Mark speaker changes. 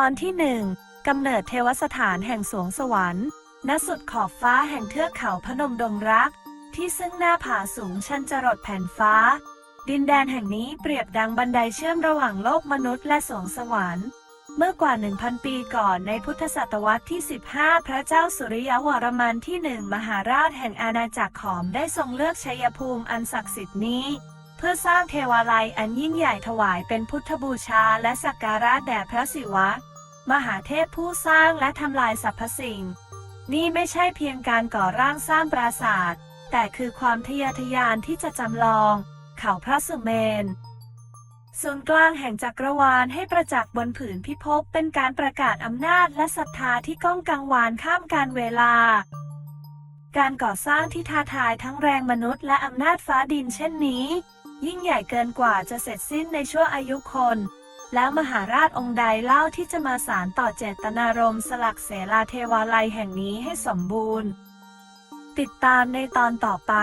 Speaker 1: ตอนที่หนึ่งกำเนิดเทวสถานแห่งสวงสวรรค์ ณ สุดขอบฟ้าแห่งเทือกเขาพนมดงรัก ที่ซึ่งหน้าผาสูงชันจรดแผ่นฟ้า ดินแดนแห่งนี้เปรียบดังบันไดเชื่อมระหว่างโลกมนุษย์และสวงสวรรค์ เมื่อกว่า 1,000 ปีก่อนในพุทธศตวรรษที่ 15 พระเจ้าสุริยวรมันที่หนึ่งมหาราชแห่งอาณาจักรขอมได้ทรงเลือกชัยภูมิอันศักดิ์สิทธิ์นี้ เพื่อสร้างเทวาลัยอันยิ่งใหญ่ถวายเป็นพุทธบูชาและสักการะแด่พระศิวะ มหาเทพผู้สร้างและทำลายสรรพสิ่ง นี่ไม่ใช่เพียงการก่อร่างสร้างปราสาท แต่คือความทะเยอทะยานที่จะจำลอง เขาพระสุเมนศูนย์กลางแห่งจักรวาลให้ประจักษ์บนผืนพิภพเป็นการประกาศอำนาจและศรัทธาที่ก้องกังวานข้ามการเวลา การก่อสร้างที่ท้าทายทั้งแรงมนุษย์และอำนาจฟ้าดินเช่นนี้ ยิ่งใหญ่เกินกว่าจะเสร็จสิ้นในชั่วอายุคน แล้วมหาราชองค์ใดเล่าที่จะมาสารต่อเจตนารมณ์สลักเสลาเทวาลัยแห่งนี้ให้สมบูรณ์ ติดตามในตอนต่อไป